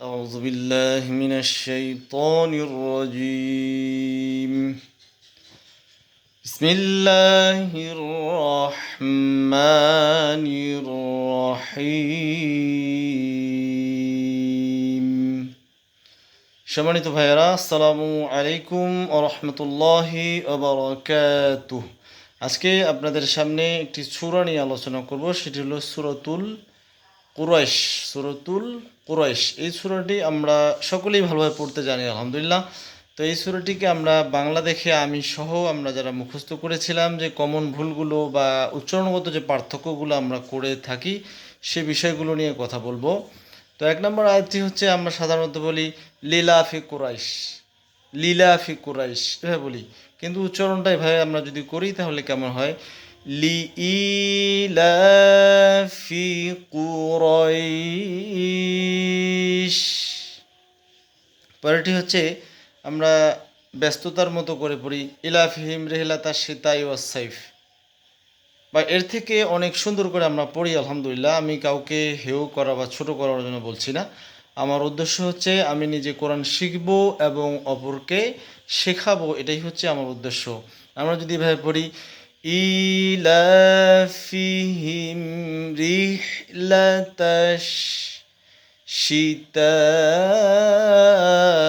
أعوذ بالله من الشيطان الرجيم بسم الله الرحمن الرحيم সম্মানিত ভাইয়েরা আসসালামু আলাইকুম ও রহমতুল্লাহি ওবরাকাতুহ আজকে আপনাদের সামনে একটি সূরা নিয়ে আলোচনা করব সেটি হলো সূরাতুল কুরাইশ সুরতুল কুরাইশ। এই সুরাটি আমরা সকলেই ভালোভাবে পড়তে জানি, আলহামদুলিল্লাহ। তো এই সুরাটিকে আমরা বাংলা দেখে আমি সহ আমরা যারা মুখস্থ করেছিলাম যে কমন ভুলগুলো বা উচ্চারণগত যে পার্থক্যগুলো আমরা করে থাকি, সে বিষয়গুলো নিয়ে কথা বলব। তো এক নম্বর আয়াতটি হচ্ছে আমরা সাধারণত বলি, লীলাফি কুরাইশ লীলাফি কুরাইশ। এভাবে বলি। কিন্তু উচ্চারণটা এভাবে আমরা যদি করি তাহলে কেমন হয়? লিইলাফি কুরাইশ পরেরটি হচ্ছে আমরা ব্যস্ততার মতো করে পড়ি, ইলাফিহিম রেহলাতা সীতাই ওয়াসাইফ বা এর থেকে অনেক সুন্দর করে আমরা পড়ি, আলহামদুলিল্লাহ, আমি কাউকে হেউ করা বা ছোট করার জন্য বলছি না। আমার উদ্দেশ্য হচ্ছে আমি নিজে কোরআন শিখব এবং অপরকে শেখাবো, এটাই হচ্ছে আমার উদ্দেশ্য। আমরা যদি এভাবে পড়ি إيلافهم رحلة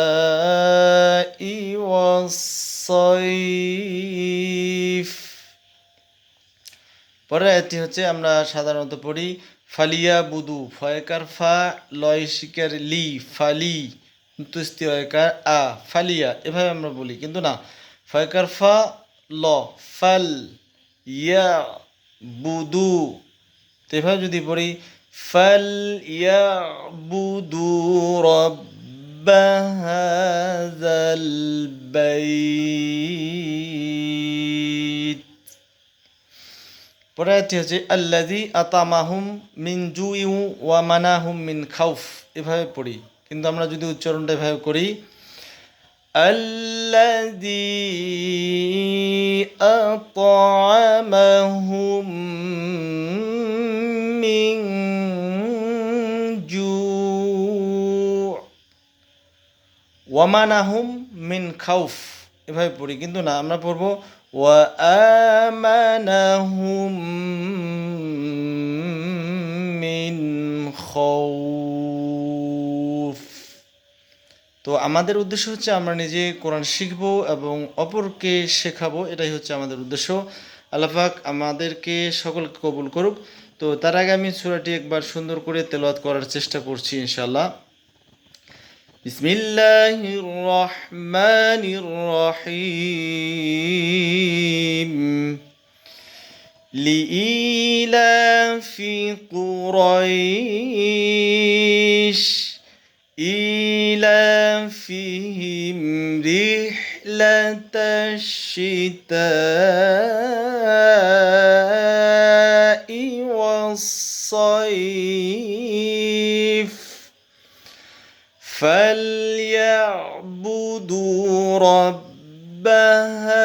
الشتاء والصيف পরের আয়াতটি হচ্ছে আমরা সাধারণত পড়ি ফালিয়া বুদু ফয়কার ফা লয় শিকার লি ফালি তুস্তি অয়কার আ ফালিয়া এভাবে আমরা বলি কিন্তু না ফয়কার ফা ল ফাল ইয়া বুদু তেভাবে যদি পড়ি ফাল ইয়া বুদু রব্ব হাযাল বাইত পরেরটি হচ্ছে আল্লাযী আতামাহুম মিন জুইউ ওয়া মানাহুম মিন খাউফ এভাবে পড়ি কিন্তু আমরা যদি উচ্চারণটা এভাবে করি الذي أطعمهم من جوع ওয়ামানাহুম মিন খাউফ এভাবে পড়ি কিন্তু না আমরা পড়বো ওয়া আমানাহুম মিন তো আমাদের উদ্দেশ্য হচ্ছে আমরা নিজে কোরআন শিখব এবং অপরকে শেখাবো, এটাই হচ্ছে আমাদের উদ্দেশ্য। আল্লাহাক আমাদেরকে সকলকে কবুল করুক। তো তার আগে আমি সুরাটি একবার সুন্দর করে তেলাওয়াত করার চেষ্টা করছি ইনশাল্লাহ বিসমিল্লাহির রহমানির রহিম। লিইলাফি কুরাইশ। إيلافهم رحلة الشتاء والصيف. فليعبدوا رب هذا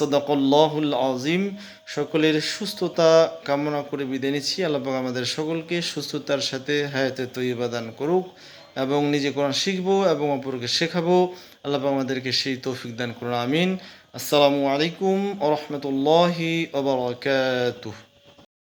সদাকল্লাহুল আজিম সকলের সুস্থতা কামনা করে বিদায় নিচ্ছি। আল্লাহ আমাদের সকলকে সুস্থতার সাথে হায়াতে তৈবা দান করুক এবং নিজে কোরআন শিখব এবং অপরকে শেখাবো। আল্লাহ আমাদেরকে সেই তৌফিক দান করুন। আমিন। আসসালামু আলাইকুম ও রহমতুল্লাহি ওবরাকাতুহ